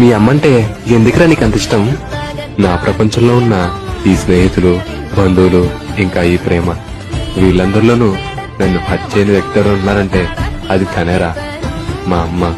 మీ అమ్మంటే ఎందుకురా నీకు అంత ఇష్టం? నా ప్రపంచంలో ఉన్న ఈ స్నేహితులు బంధువులు ఇంకా ఈ ప్రేమ. వీళ్ళందరిలోనూ నన్ను హత్య వ్యక్తులు వ్యక్తి ఉన్నారంటే అది తనేరా? మా అమ్మ.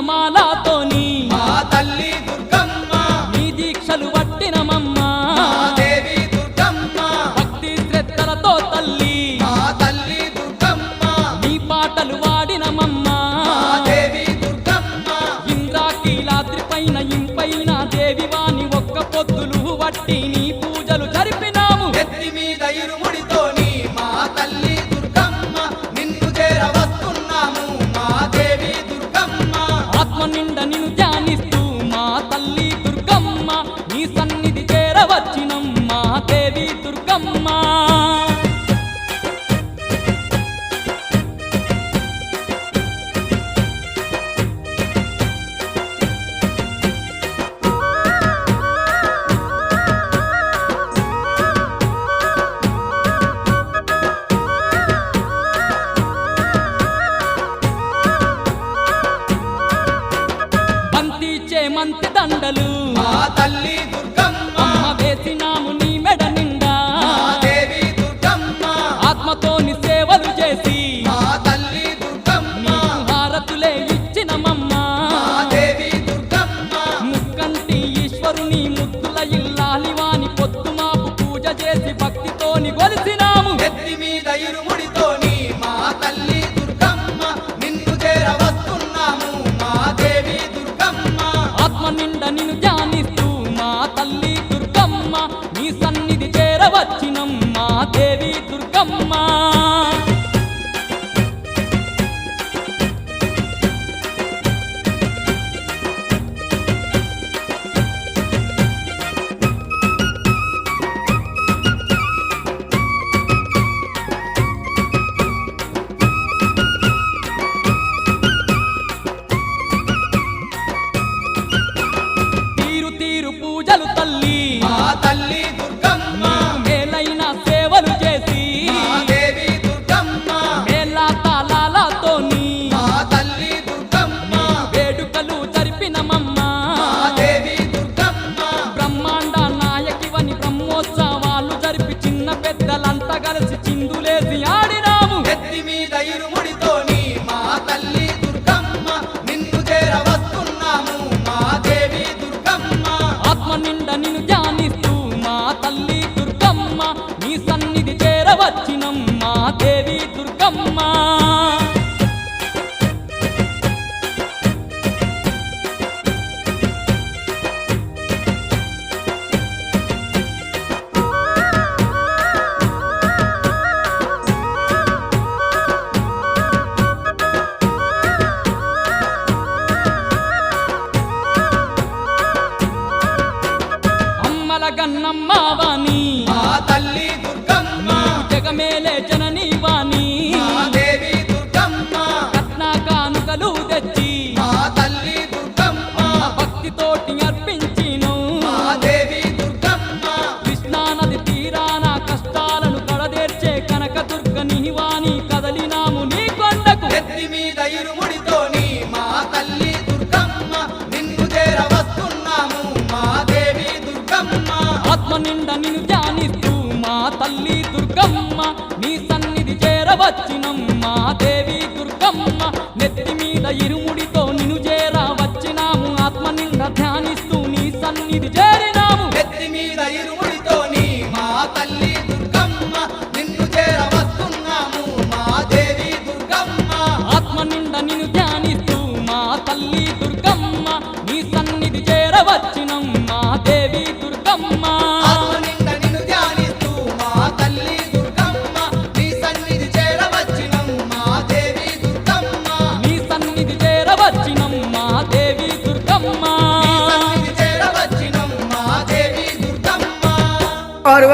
মালা তো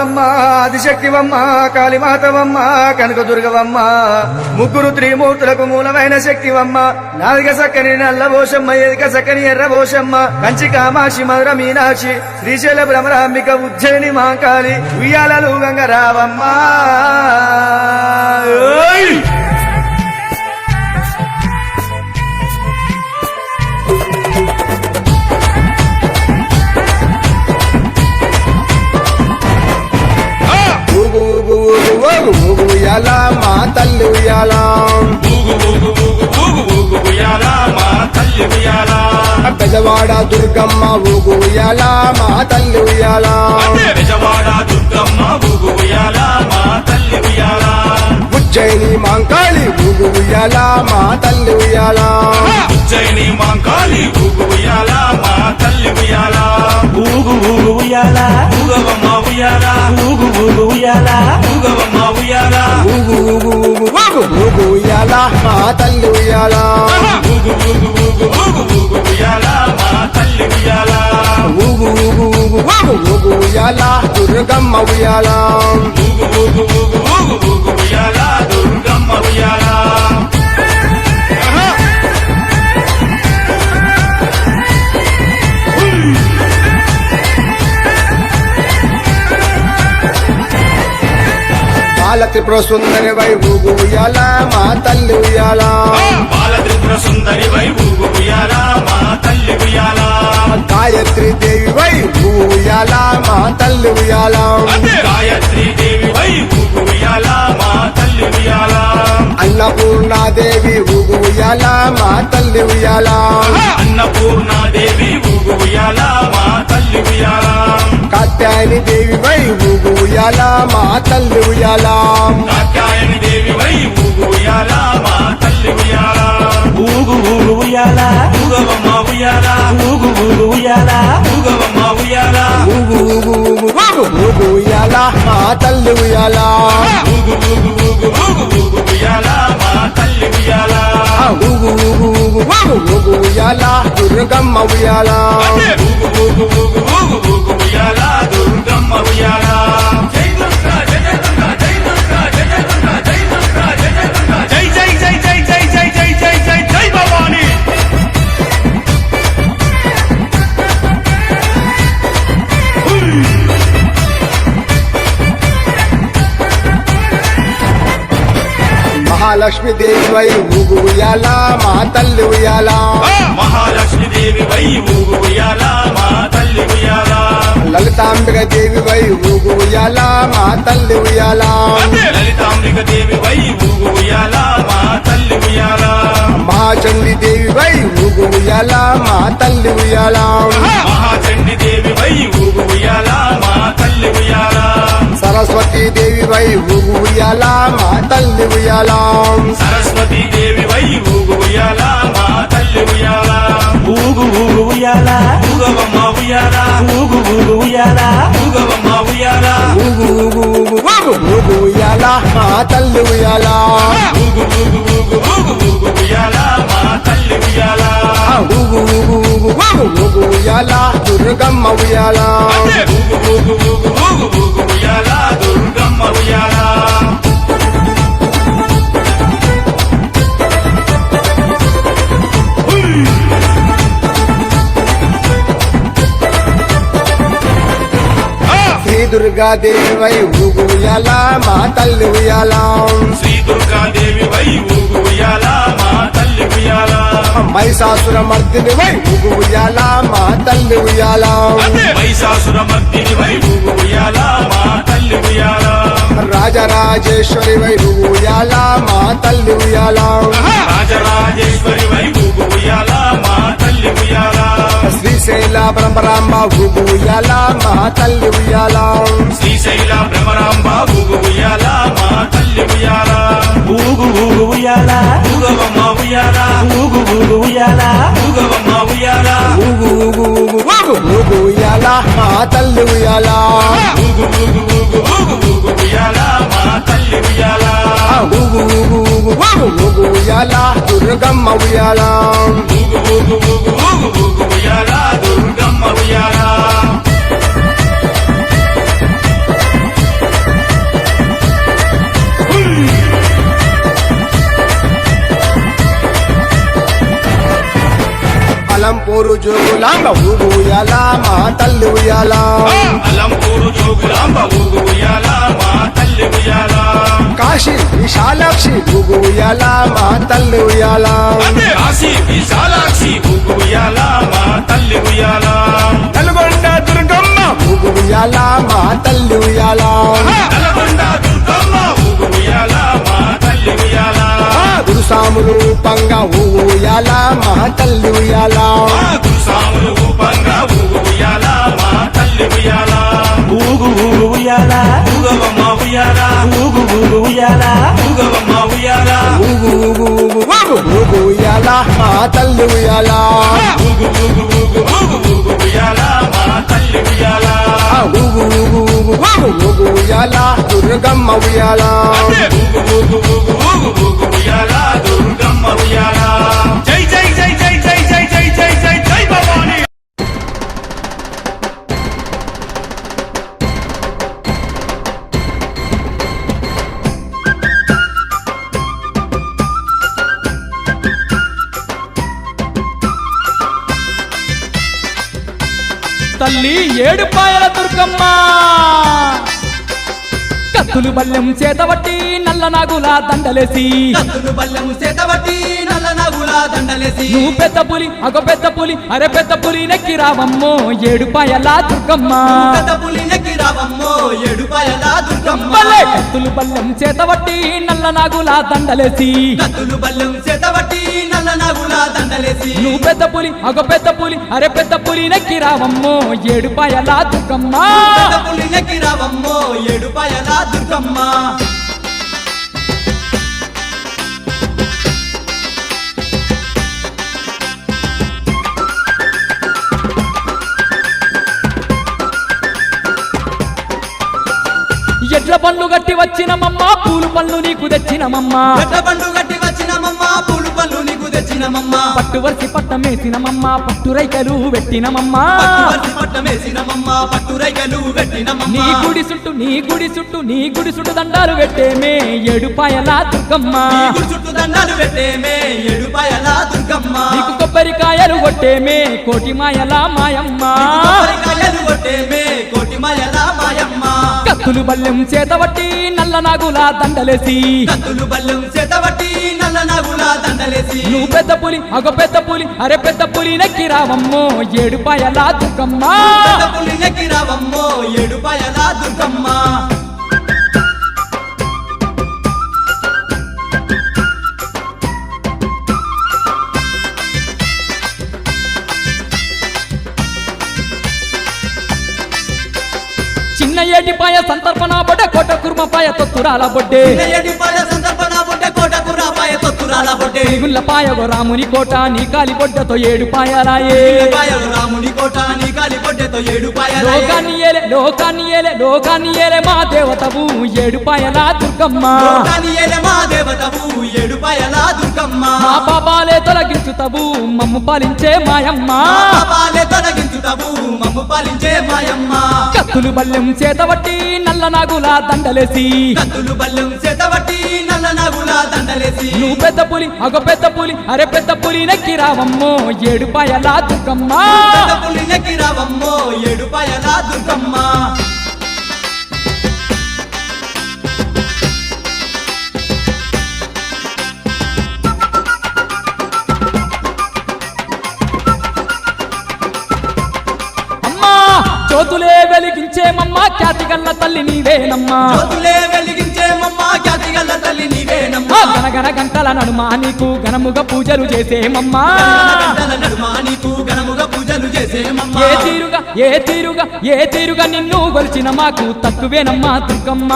పార్వమ్మ ఆదిశక్తివమ్మ కాళీమాతవమ్మ కనకదుర్గవమ్మ. ముగ్గురు త్రిమూర్తులకు మూలమైన శక్తివమ్మ. నాలుగ సక్కని నల్లభోషమ్మ ఎదిక సక్కని ఎర్రభోషమ్మ కంచి కామాక్షి మధుర మీనాక్షి శ్రీశైల భ్రమరాంబిక ఉజ్జయిని మాంకాళి ఉయ్యాలలు గంగరావమ్మ. ఊగు ఉయ్యాలా మా తల్లి ఉయ్యాలా. ఊగు దుర్గమ్మ మా తల్లి దుర్గమ్మ ఊగు ఉయ్యాలా మా తల్లి ఉయ్యాలా. ఉజ్జయిని మాంకాయ ఊగు ఉయ్యాల మా తల్లి ఉయ్యాల ఉజ్జయిని మాంకాళి ఊగు ఉయ్యాల మా తల్లి ఉయ్యాల ఊగు ఊగు ఉయ్యాల ఊగవమ్మ ఉయ్యాల ఊగు ఊగు ఉయ్యాల ఊగవమ్మ ఉయ్యాల ఊగు ఊగు ఊగు ఊగు ఊగు ఉయ్యాల మా తల్లి ఉయ్యాల ఊగు ఊగు ఊగు ఊగు ఊగు ఉయ్యాల మా తల్లి ఉయ్యాల ఊగు ఊగు ఊగు ఊగు ఊగు ఉయ్యాల దుర్గమ్మ ఉయ్యాల ఊగు ఊగు ఊగు ఊగు ఊగు త్రిపుర సుందరి వై ఊగు ఉయ్యాల మా తల్లి ఉయ్యాల. బాల త్రిపుర సుందరి వై ఊగు ఉయ్యాల మా తల్లి ఉయ్యాల. గాయత్రి దేవి వై ఊగు ఉయ్యాల మా తల్లి ఉయ్యాల. గాయత్రి దేవి వై ఊగు ఉయ్యాల మా తల్లి ఉయ్యాల. అన్నపూర్ణాదేవి ఊగు ఉయ్యాల మా తల్లి ఉయ్యాల. అన్నపూర్ణాదేవి ఊగు ఉయ్యాల మా తల్లి ఉయ్యాల. కాత్యాయని దేవి వై ఊగు ఉయ్యాల మా తల్లి ఉయ్యాల. కాత్యాయని దేవి వై ఊగు ఉయ్యాల మా తల్లి ఉయ్యాల. ఊగు ఊగు ఉయ్యాల. ఊగవమ్మ ఉయ్యాల. ఊగు ఊగు ఉయ్యాల. ఊగవమ్మ ఉయ్యాల. ఊగు ఊగు ఊగు ఊగు ఊగు ఉయ్యాల మా తల్లి ఉయ్యాల. ఊగు ఊగు ఊగు ఊగు ఊగు ఉయ్యాల మా తల్లి ఉయ్యాల. ఆ ఊగు ఊగు ఊగు ఊగు ఊగు ఉయ్యాల దుర్గమ్మ ఊగు ఊగు ఊగు మహాలక్ష్మి దేవి వై ఊగు ఉయ్యాల మా తల్లి ఉయ్యాల. మహాలక్ష్మి దేవి వై ఊగు ఉయ్యాల మా తల్లి ఉయ్యాల. లలితాంబిక దేవి వై ఊగు ఉయ్యాల మా తల్లి ఉయ్యాల. లలితాంబిక దేవి వై ఊగు ఉయ్యాల మా తల్లి ఉయ్యాల. మహాచండి దేవి వై ఊగు ఉయ్యాల మా తల్లి ఉయ్యాల. మహాచండి దేవి వై ఊగు ఉయ్యాల మా తల్లి ఉయ్యాల. సరస్వతి దేవి వై ఊగు ఉయ్యాల మా తల్లి ఉయ్యాల. సరస్వతి దేవి వై ఊగు ఉయ్యాల మా తల్లి ఉయ్యాల. ఊగు ఊగు ఉయ్యాల. ఊగవమ్మ ఉయ్యాల. ఊగు ఊగు ఉయ్యాల. ఊగవమ్మ ఉయ్యాల. ఊగు ఊగు ఊగు. ఊగు ఊగు ఉయ్యాల మా తల్లి ఉయ్యాల. ఊగు ఊగు ఊగు ఊగు ఊగు ఉయ్యాల మా తల్లి ఉయ్యాల. ఊగు ఊగు ఊగు ఊగు ఊగు ఉయ్యాల దుర్గమ్మ ఉయ్యాల. ఊగు ఊగు ఊగు దుర్గాదేవి వై ఊగు ఉయ్యాల మా తల్లి ఉయ్యాల. శ్రీ దుర్గాదేవి వై ఊగు ఉయ్యాల మా తల్లి ఉయ్యాల. మైసాసుర మర్దిని వై ఊగు ఉయ్యాల మా తల్లి ఉయ్యాల. మహిషాసుర మర్దిని వై ఊగు ఉయ్యాల మా తల్లి ఉయ్యాల. రాజరాజేశ్వరి వై ఉయ్యాల మా తల్లి ఉయ్యాల రాజరాజేశ్వరి వై ఉయ్యాల మా తల్లి ఉయ్యాల శ్రీశైల బ్రహ్మరాంబ ఉయ్యాల మా తల్లి ఉయ్యాల శ్రీశైల ఊగు ఉయ్యాల మా తల్లి ఉయ్యాల ఊగు ఊగు ఉయ్యాల ఊగవమ్మ ఉయ్యాల ఊగు ఊగు ఉయ్యాల ఊగవమ్మ ఉయ్యాల ఊగు ఊగు ఊగు. ఊగు ఊగు ఉయ్యాల మా తల్లి ఉయ్యాల దుర్గమ్మ ఉయ్యాల ఊగు ఊగు ఊగు ఊగు ఊగు ఉయ్యాల దుర్గమ్మ ఉయ్యాల అలంపూరు జోగులాంబ ఊగు ఉయ్యాల మా తల్లి ఉయ్యాల. అలంపూరు జోగులాంబ ఊగు ఉయ్యాల మా తల్లి ఉయ్యాల. కాశీ విశాలాక్షి ఊగు ఉయ్యాల మా తల్లి ఉయ్యాల. కాశీ విశాలాక్షి ఊగు ఉయ్యాల మా తల్లి ఉయ్యాల. నల్గొండ దుర్గమ్మ ఊగు ఉయ్యాల మా తల్లి ఉయ్యాల. నల్గొండ దుర్గమ్మ గురుసాము రూపంగా ఊయాలా మా తల్లి ఉయ్యాలా. గురుసాము రూపంగా ఊయాలా మా తల్లి ఉయ్యాల. ఊగు ఊగు ఉయ్యాల. ఊగవమ్మ ఉయ్యాల. ఊగు ఊగు ఉయ్యాల. ఊగవమ్మ ఉయ్యాల. ఊగు ఊగు ఊగు ఊగు ఊగు ఉయ్యాల మా తల్లి ఉయ్యాల. ఊగు ఊగు ఊగు ఊగు ఊగు ఉయ్యాల. మా తల్లి ఉయ్యాల. ఆ ఊగు ఊగు ఊగు ఊగు ఊగు ఉయ్యాల. దుర్గమ్మ ఉయ్యాల. ఊగు ఊగు ఊగు ఊగు ఊగు ఉయ్యాల. దుర్గమ్మ ఉయ్యాల. తల్లి ఏడుపాయల దుర్గమ్మ. కత్తులు బల్లెం చేతబట్టి నల్ల నాగుల దండలేసి. కత్తులు బల్లెము చేతబట్టి నల్ల నగుల దండలేసి. నువ్వు పెద్ద పులి అగ పెద్ద పులి అరే పెద్ద పులి నెక్కి రావమ్మో ఏడుపాయల దుర్గమ్మ. పెద్ద పులి నెక్కి రావమ్మో ఏడుపాయల దుర్గమ్మ. కత్తులు బల్లెం చేతబట్టి నల్ల నాగుల దండలేసి. కత్తులు బల్లెం చేతబట్టి నల్ల నగుల దండలేసి. నువ్వు పెద్ద పులి అగ పెద్ద పులి అరే పెద్ద పులి నెక్కి రావమ్మో ఏడుపాయల దుర్గమ్మ. పులి నెక్కి రావమ్మో ఏడుపాయల దుర్గమ్మ. పండ్లు గట్టి వచ్చినమమ్మ పూలు పళ్ళు నీకు తెచ్చినమమ్మ. పెద్ద పండు గట్టి వచ్చినమమ్మ పూలు పళ్ళు నీకు తెచ్చినమమ్మ. పట్టు వరిసి పట్టమేసినమమ్మ పట్టు రైకలు పెట్టినమమ్మ. పట్టు వరిసి పట్టమేసినమమ్మ పట్టు రైకలు పెట్టినమమ్మ. నీ గుడి చుట్టూ నీ గుడి చుట్టూ నీ గుడి చుట్టూ దండాలు పెట్టేమే ఏడుపాయల దుర్గమ్మ. చుట్టూ దండాలు పెట్టేమే ఏడుపాయల దుర్గమ్మ. నీకు కొబ్బరికాయలు కొట్టేమే కోటి మాయల మాయమ్మ. కొబ్బరికాయలు కొట్టేమే కోటి మాయల మాయమ్మ. కత్తులు బల్లెం చేతబట్టి నల్ల నాగుల దండలేసి. కత్తులు బల్లెం చేతబట్టి నల్ల నాగుల దండలేసి. నువ్వు పెద్ద పులి అగ పెద్ద పులి అరే పెద్ద పులి నెక్కి రావమ్మో ఏడుపాయల దుర్గమ్మ. పెద్ద పులి నెక్కి రావమ్మో ఏడుపాయల దుర్గమ్మ. ఏటి పాయ సంతర్పణ బొడ్డ కోట కుర్మ పాయ తొత్తురాల బొడ్డే. ಬೊಡ್ಡೆ మిగుళ్ళ రాముని కోట నీ కాలి బొడ్డతో ఏడు పాయరాయే రాముని కోట నీ కాలి బొడ్డతో ఏడు పాయాలి మా దేవతవు ఏడు పాయలా దుర్గమ్మ. మా ఏడుపాయల దుర్గమ్మ. మా పాపాలే తొలగించుతవు మమ్ము పాలించే మాయమ్మ. పాపాలే తొలగించుటవు మమ్ము పాలించే మాయమ్మ. కత్తులు బల్లెం చేతబట్టి నల్ల నాగుల దండలేసి. కత్తులు బల్లెం చేతబట్టి నల్ల నాగుల దండలేసి. నువ్వు పెద్ద పులి అగ పెద్ద పులి అరే పెద్ద పులి నెక్కి రావమ్మో ఏడుపాయల దుర్గమ్మ. పెద్ద పులి నెక్కి రావమ్మో ఏడుపాయల దుర్గమ్మ. వెలిగించేమమ్మా ఖ్యాతి గల్ల తల్లి నీవేనమ్మా. వెలిగించేమమ్మా ఖ్యాతి గల్ల తల్లి ఆ గంటల నడుమా నీకు ఘనముగా పూజలు చేసేమమ్మా. పూజలు ఏ తీరుగా ఏ తీరుగా ఏ తీరుగా నిన్ను గొలిచిన మాకు తక్కువేనమ్మా దుర్గమ్మ.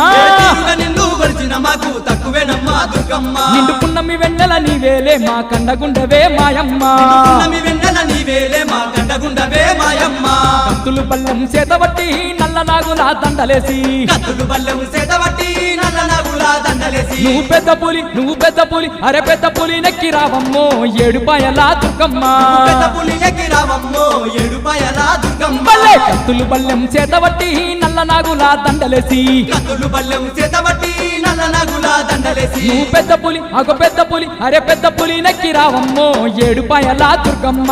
నిన్ను కొలిచిన మాకు తక్కువేనమ్మా దుర్గమ్మ నిండు పున్నమి వెన్నెల నీవేలే మా కండగుండవే మాయమ్మా పున్నమి వెన్నెల నీవేలే మా కండగుండవే మాయమ్మ. కత్తులు పల్లెం చేతబట్టి నల్ల నాగుల దండలేసి. కత్తులు బల్లెం సేతబట్టి నల్ల నాగుల నువ్వు పెద్ద పులి నువ్వు పెద్ద పులి అరే పెద్ద పులి నెక్కి రావమ్మో ఏడు పాయలా దుర్గమ్మ. పెద్ద పులి ఎక్కి రావమ్మో ఏడు పాయల దుర్గమ్మ. బల్లె కత్తులు బల్లెం చేతబట్టి నల్ల నాగులా దండలేసి. కత్తులు బల్లెం నువ్వు పెద్ద పులి ఒక పెద్ద పులి అరే పెద్ద పులి నెక్కి రావమ్మో ఏడు పాయలా దుర్గమ్మ.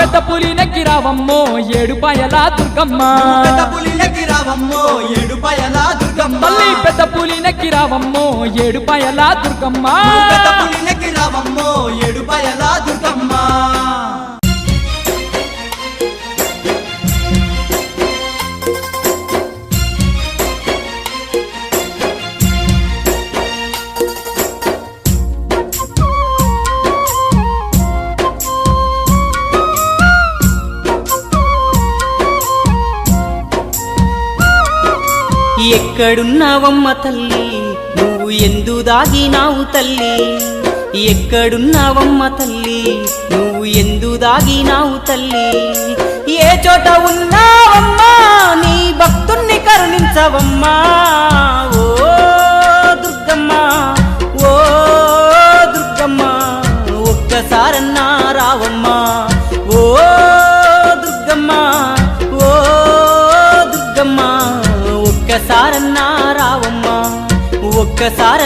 పెద్ద పులి నెక్కి రావమ్మో ఏడు పాయలా దుర్గమ్మ. తల్లి పెద్ద పులి నెక్కి రావమ్మో ఏడు పాయలా దుర్గమ్మ. పెద్ద పులి ఎక్కి రావమ్మో ఏడు పాయల దుర్గమ్మ. ఎక్కడున్నావమ్మ తల్లి? నువ్వు ఎందు దాగినావు తల్లి? ఎక్కడున్నావమ్మ తల్లి? నువ్వు ఎందు దాగినావు తల్లి? ఏ చోట ఉన్నావమ్మా నీ భక్ దుర్గమ్మ